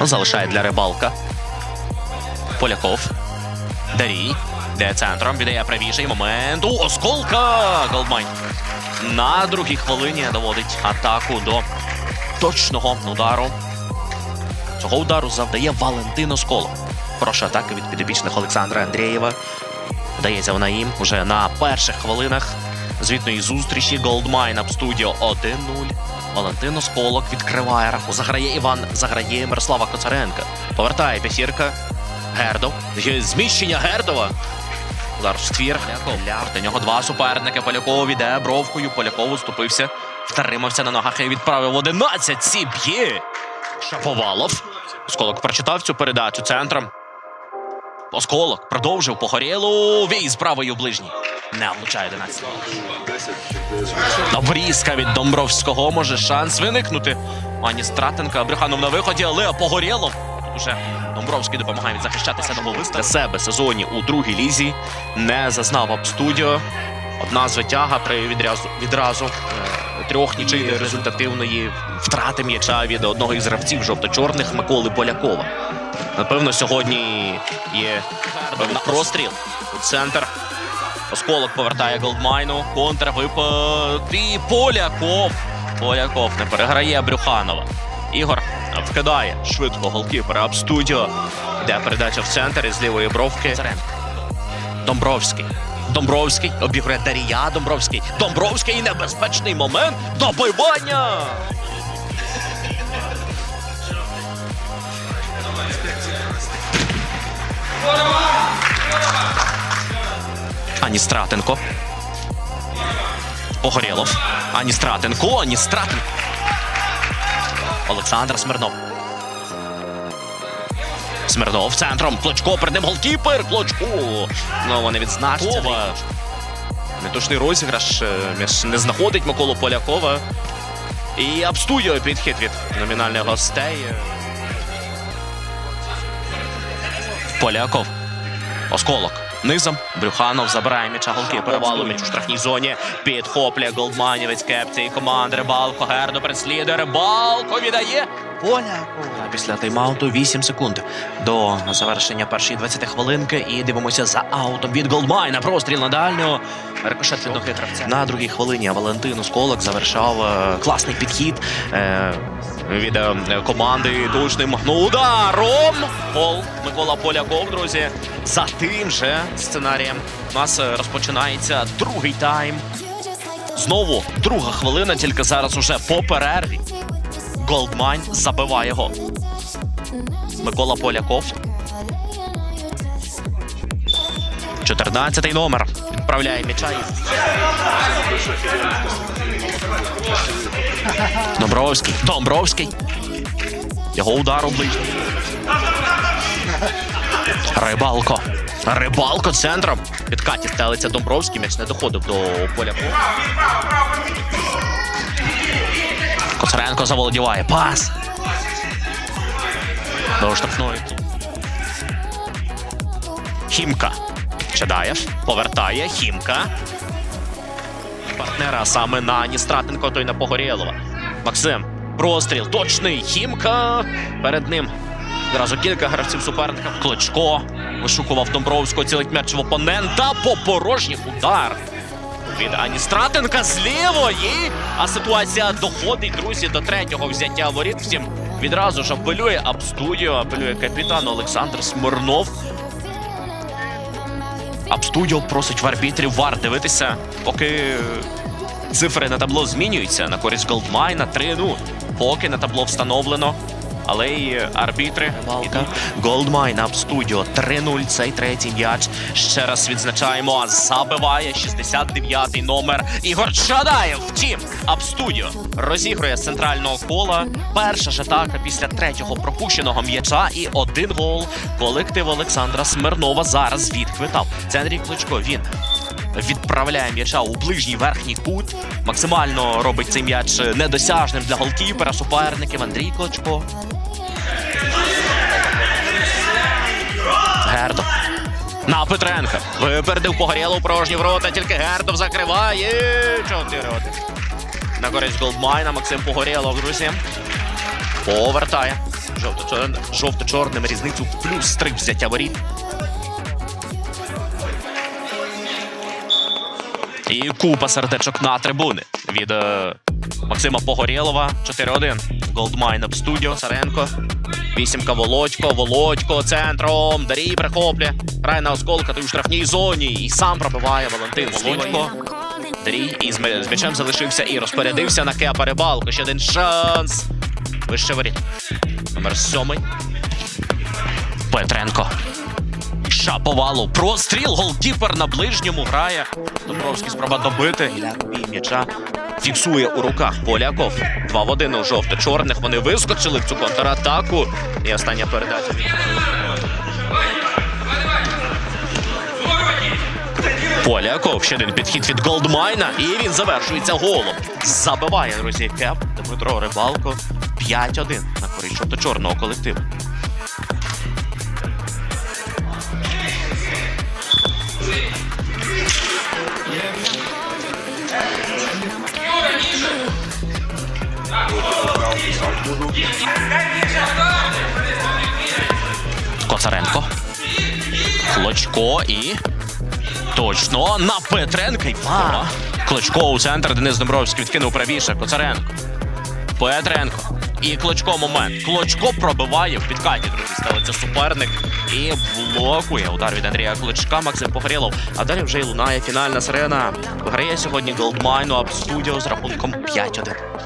Залишає для рибалка. Поляков. Дарій. Де центром віддає правіший момент. У осколка! Голдмайн. На другій хвилині доводить атаку до точного удару. Цього удару завдає Валентин Осколок. Хороша атака від підопічних Олександра Андрієва. Вдається вона їм уже на перших хвилинах звітної зустрічі Голдмайн Ап Студіо 1-0. Валентин Осколок відкриває раху. Заграє Іван, заграє Мирослава Коцаренка. Повертає п'ятірка. Гердов. Зміщення Гердова. В ствір. До нього два суперники. Поляков іде бровкою. Поляков уступився. Втримався на ногах і відправив 11. Сі б'є. Шаповалов. Осколок прочитав цю передачу центром. Осколок продовжив погорілу. Вій з правою ближній. Не влучає 11. Обрізка від Домбровського може шанс виникнути. Ані Стратенка, Брюханов на виході, але Погорєлов. Тут уже Домбровський допомагає захищатися на голови. Для себе сезоні у другій лізі не зазнав Абстудіо. Одна звитяга при відразу, відразу е, трьох нічийної результативної втрати м'яча від одного із гравців жовто-чорних Миколи Полякова. Напевно, сьогодні є певний простріл у центр. Осколок повертає Голдмайну. Контрвипад. І Поляков. Поляков не переграє Брюханова. Ігор вкидає швидко голкіпера Абстудіо. Йде передача в центр із лівої бровки. Домбровський. Домбровський обігрує Дарія. Домбровський. Домбровський небезпечний момент. Добивання. Ані Стратенко. Погорєлов. Ані Стратенко. Ані Стратенко. Олександр Смирнов. Смирнов центром. Клочко перед ним голкіпер. Клочко. Ну, вони відзначаться. Неточний розіграш. е, М'яч не знаходить Миколу Полякова. І Абстудіо підхід від номінальних гостей. Поляков. Осколок. Низом Брюханов забирає м'яча голкіпера. Валу м'яч у штрафній зоні. Підхоплює Голдманівець кепції команди. Рибалко. Гердо переслідує. Рибалко віддає. Поляков. Після тайм-ауту 8 секунд до завершення першої 20 хвилинки. І дивимося за аутом від Голдмайна. Простріл на дальню. Рикошет від ноги гравця. На другій хвилині Валентин Осколок завершав е, класний підхід. Е, від е, команди точним ну, ударом. Гол Микола Поляков, друзі. За тим же сценарієм у нас розпочинається другий тайм. Знову друга хвилина, тільки зараз уже по перерві. Голдмайн забиває гол. Микола Поляков. 14-й номер. Відправляє м'яча. Домбровський. Домбровський. Його удар у ближній. Рибалко. Рибалко центром. Під Каті стелиться Домбровський. М'яч не доходив до Полякова. Коцаренко заволодіває. Пас. До штрафної. Хімка. Чадаєв. Повертає. Хімка. Партнера саме на Ністратенко, той на Погорєлова. Максим. Простріл. Точний. Хімка. Перед ним. Одразу кілька гравців суперника. Кличко. Вишукував Домбровського. Цілить м'яч в опонента. По порожніх удар. Від Ані Стратенка з лівої. А ситуація доходить, друзі, до третього взяття воріт. Втім, відразу ж апелює Абстудіо, апелює капітан Олександр Смирнов. Абстудіо просить в арбітрів вар дивитися, поки цифри на табло змінюються на користь Голдмайна 3-0. Поки на табло встановлено. Але й арбітри. Голдмайн Абстудіо 3-0. Цей третій м'яч. Ще раз відзначаємо. Забиває 69-й номер Ігор Чадаєв. Втім, Абстудіо розігрує з центрального кола. Перша ж атака після третього пропущеного м'яча і один гол. Колектив Олександра Смирнова зараз відхвитав. Це Андрій Кличко. Він відправляє м'яча у ближній верхній кут. Максимально робить цей м'яч недосяжним для голкіпера суперників Андрій Клочко. Гердов. На Петренка. Випередив Погорєлов порожні ворота, тільки Гердов закриває. Чотири один. На користь Голдмайна Максим Погорєлов, друзі. Повертає. жовто-чорним різницю плюс три взяття воріт. І купа сердечок на трибуни від е, Максима Погорєлова. 4-1. Голдмайн в студіо. Царенко. Вісімка Володько. Володько центром. Дарій прихоплює. Грає на осколка той у штрафній зоні. І сам пробиває Валентин Володько. Дарій і з м'ячем залишився і розпорядився на Кепа Рибалко. Ще один шанс. Вище воріт. Номер сьомий. Петренко. Шаповалу. Простріл. Голкіпер на ближньому грає. Добровський спроба добити. Гіляк м'яча. Фіксує у руках Поляков. Два в один у жовто-чорних. Вони вискочили в цю контратаку. І остання передача. Поляков. Ще один підхід від Голдмайна. І він завершується голом. Забиває, друзі, кеп. Дмитро Рибалко. 5-1 на користь жовто-чорного колективу. Коцаренко. Клочко і. Точно на Петренка й пара. Клочко у центр. Денис Домбровський відкинув правіше. Коцаренко. Петренко. І Клочко момент. Клочко пробиває в підкаті, друзі. Ставиться суперник і блокує удар від Андрія Клочка. Максим Погорєлов. А далі вже й лунає фінальна сирена. Виграє сьогодні Голдмайну Аб Студіо з рахунком 5-1.